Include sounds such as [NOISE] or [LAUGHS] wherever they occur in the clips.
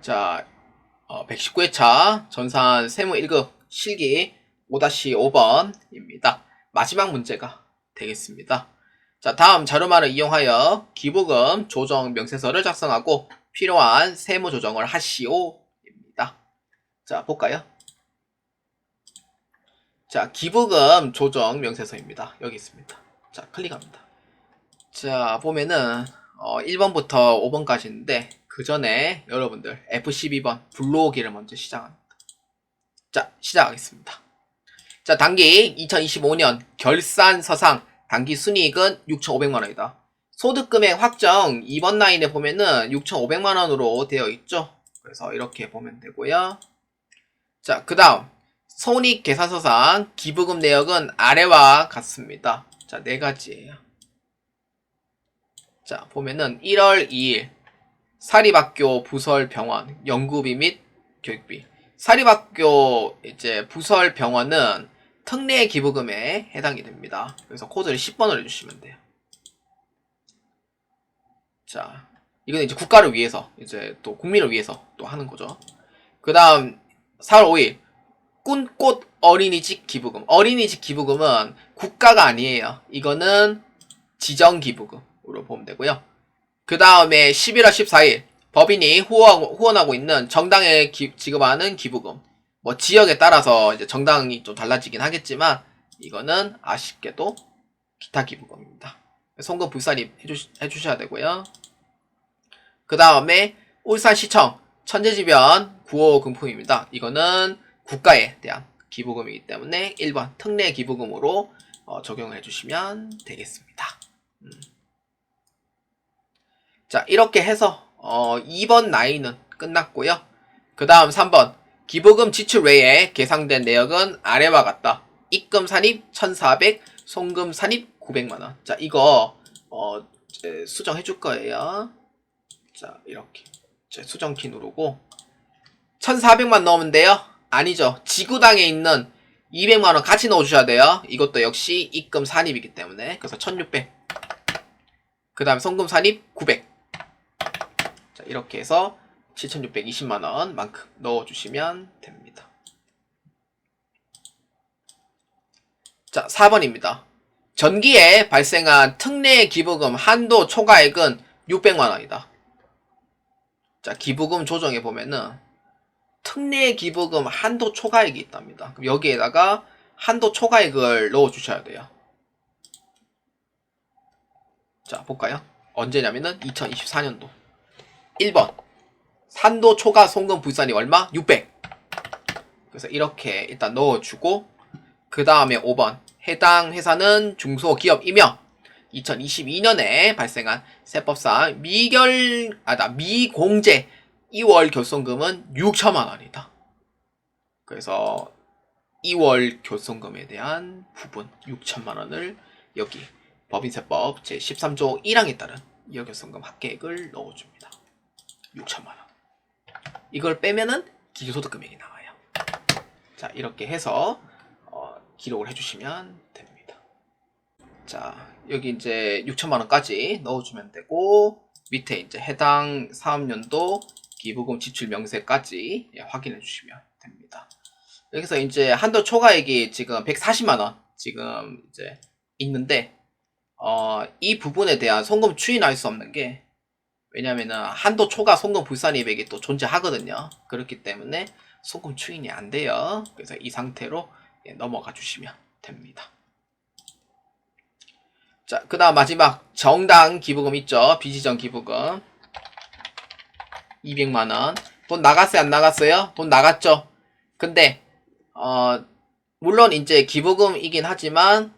자, 어, 119회차 전산 세무 1급 실기 5-5번입니다. 마지막 문제가 되겠습니다. 자, 다음 자료만을 이용하여 기부금 조정 명세서를 작성하고 필요한 세무 조정을 하시오입니다. 자, 볼까요? 자, 기부금 조정 명세서입니다. 여기 있습니다. 자, 클릭합니다. 자, 보면은 어, 1번부터 5번까지인데 그 전에 여러분들 F12번 불러오기를 먼저 시작합니다. 자, 시작하겠습니다. 자, 단기 2025년 결산 서상 단기 순이익은 6,500만 원이다. 소득 금액 확정 2번 라인에 보면은 6,500만 원으로 되어 있죠. 그래서 이렇게 보면 되고요. 자, 그 다음 손익 계산서상 기부금 내역은 아래와 같습니다. 자, 네 가지예요. 자, 보면은 1월 2일 사립학교 부설 병원 연구비 및 교육비. 사립학교 이제 부설 병원은 특례 기부금에 해당이 됩니다. 그래서 코드를 10번을 해주시면 돼요. 자, 이건 이제 국가를 위해서 이제 또 국민을 위해서 또 하는 거죠. 그 다음 4월 5일 꿈꽃 어린이집 기부금. 어린이집 기부금은 국가가 아니에요. 이거는 지정 기부금으로 보면 되고요. 그 다음에 11월 14일 법인이 후원하고, 후원하고 있는 정당에 기- 지급하는 기부금. 뭐 지역에 따라서 이제 정당이 좀 달라지긴 하겠지만 이거는 아쉽게도 기타 기부금입니다. 송금 불산입 해주, 해주셔야 되고요. 그 다음에 울산시청 천재지변 구호 금품입니다. 이거는 국가에 대한 기부금이기 때문에 1번 특례 기부금으로 어, 적용해 주시면 되겠습니다. 음. 자, 이렇게 해서 어, 2번 라인은 끝났고요. 그 다음 3번 기부금 지출 외에 계상된 내역은 아래와 같다. 입금 산입 1,400, 송금 산입 900만원. 자, 이거 어, 수정해 줄 거예요. 자, 이렇게 수정키 누르고 1,400만 넣으면 돼요? 아니죠. 지구당에 있는 200만원 같이 넣어주셔야 돼요. 이것도 역시 입금 산입이기 때문에. 그래서 1600. 그 다음에 송금 산입 900. 자, 이렇게 해서 7620만원 만큼 넣어주시면 됩니다. 자, 4번입니다. 전기에 발생한 특례 기부금 한도 초과액은 600만원이다. 자, 기부금 조정에 보면은 특례 기부금 한도 초과액이 있답니다. 그럼 여기에다가 한도 초과액을 넣어 주셔야 돼요. 자, 볼까요? 언제냐면은 2024년도. 1번. 한도 초과 송금 불산이 얼마? 600. 그래서 이렇게 일단 넣어 주고 그 다음에 5번. 해당 회사는 중소기업이며 2022년에 발생한 세법상 미결 아다 미공제 2월 결손금은 6천만 원이다. 그래서 2월 결손금에 대한 부분 6천만 원을 여기 법인세법 제13조 1항에 따른 2월 결손금 합계액을 넣어줍니다. 6천만 원. 이걸 빼면은 기초소득 금액이 나와요. 자 이렇게 해서 어, 기록을 해주시면 됩니다. 자 여기 이제 6천만 원까지 넣어주면 되고 밑에 이제 해당 사업연도 기부금 지출 명세까지 예, 확인해 주시면 됩니다. 여기서 이제 한도 초과액이 지금 140만 원 지금 이제 있는데, 어, 이 부분에 대한 송금 추인할 수 없는 게, 왜냐면은 한도 초과 송금 불산입액이 또 존재하거든요. 그렇기 때문에 송금 추인이 안 돼요. 그래서 이 상태로 예, 넘어가 주시면 됩니다. 자, 그 다음 마지막 정당 기부금 있죠? 비지정 기부금. 200만원. 돈 나갔어요? 안 나갔어요? 돈 나갔죠? 근데, 어, 물론 이제 기부금이긴 하지만,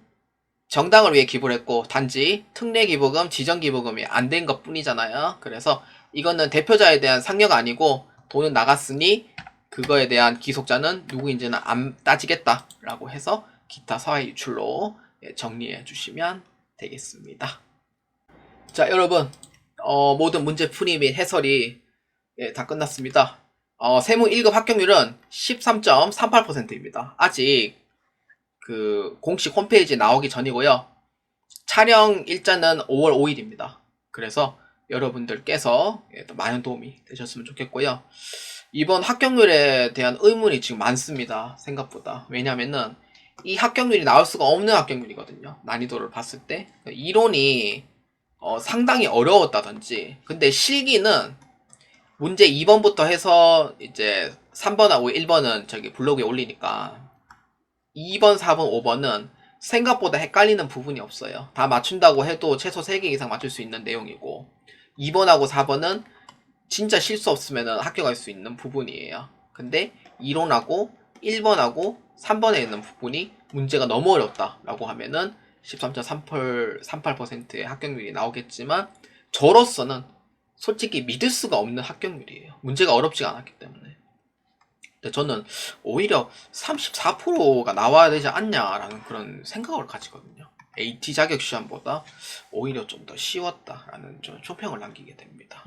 정당을 위해 기부를 했고, 단지 특례 기부금, 지정 기부금이 안 된 것 뿐이잖아요. 그래서 이거는 대표자에 대한 상여가 아니고, 돈은 나갔으니, 그거에 대한 기속자는 누구인지는 안 따지겠다라고 해서, 기타 사회 유출로 예, 정리해 주시면 되겠습니다. 자, 여러분, 어, 모든 문제 풀이 및 해설이 예, 다 끝났습니다. 어, 세무 1급 합격률은 13.38%입니다. 아직 그 공식 홈페이지 나오기 전이고요. 촬영 일자는 5월 5일입니다. 그래서 여러분들께서 예, 또 많은 도움이 되셨으면 좋겠고요. 이번 합격률에 대한 의문이 지금 많습니다. 생각보다. 왜냐면은 이 합격률이 나올 수가 없는 합격률이거든요. 난이도를 봤을 때. 이론이 어, 상당히 어려웠다든지. 근데 실기는 문제 2번부터 해서 이제 3번하고 1번은 저기 블로그에 올리니까 2번, 4번, 5번은 생각보다 헷갈리는 부분이 없어요. 다 맞춘다고 해도 최소 3개 이상 맞출 수 있는 내용이고 2번하고 4번은 진짜 실수 없으면 합격할 수 있는 부분이에요. 근데 이론하고 1번하고 3번에 있는 부분이 문제가 너무 어렵다라고 하면은 13.38%의 합격률이 나오겠지만 저로서는 솔직히 믿을 수가 없는 합격률이에요. 문제가 어렵지가 않았기 때문에. 근데 저는 오히려 34%가 나와야 되지 않냐라는 그런 생각을 가지거든요. AT 자격 시험보다 오히려 좀 더 쉬웠다라는 좀 초평을 남기게 됩니다.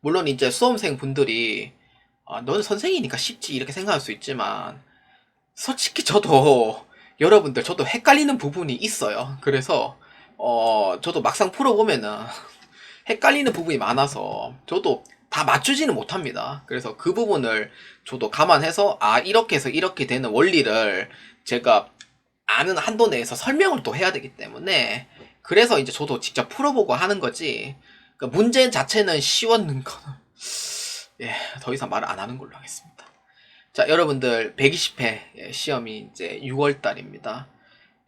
물론 이제 수험생 분들이 아, 너는 선생이니까 쉽지 이렇게 생각할 수 있지만 솔직히 저도 [LAUGHS] 여러분들 저도 헷갈리는 부분이 있어요. 그래서 어 저도 막상 풀어보면은 [LAUGHS] 헷갈리는 부분이 많아서 저도 다 맞추지는 못합니다. 그래서 그 부분을 저도 감안해서 아 이렇게 해서 이렇게 되는 원리를 제가 아는 한도 내에서 설명을 또 해야 되기 때문에 그래서 이제 저도 직접 풀어보고 하는 거지 그 문제 자체는 쉬웠는 거는 [LAUGHS] 예, 더 이상 말을 안 하는 걸로 하겠습니다. 자, 여러분들 120회 시험이 이제 6월 달입니다.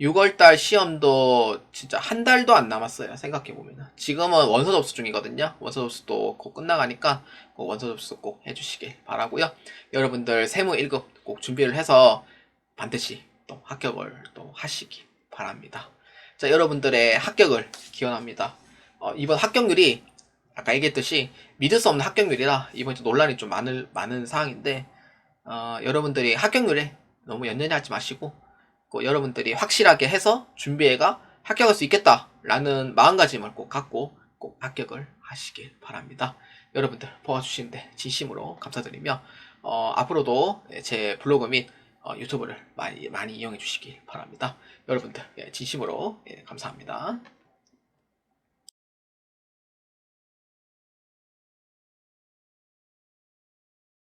6월 달 시험도 진짜 한 달도 안 남았어요. 생각해 보면. 지금은 원서 접수 중이거든요. 원서 접수도 곧 끝나가니까 꼭 원서 접수 꼭 해주시길 바라고요. 여러분들 세무 1급 꼭 준비를 해서 반드시 또 합격을 또 하시기 바랍니다. 자, 여러분들의 합격을 기원합니다. 어, 이번 합격률이 아까 얘기했듯이 믿을 수 없는 합격률이라 이번 주 논란이 좀 많을, 많은 사항인데 어, 여러분들이 합격률에 너무 연연히 하지 마시고 꼭 여러분들이 확실하게 해서 준비해가 합격할 수 있겠다라는 마음가짐을 꼭 갖고 꼭 합격을 하시길 바랍니다. 여러분들 도와주시는데 진심으로 감사드리며 어, 앞으로도 제 블로그 및 어, 유튜브를 많이 많이 이용해 주시길 바랍니다. 여러분들 예, 진심으로 예, 감사합니다.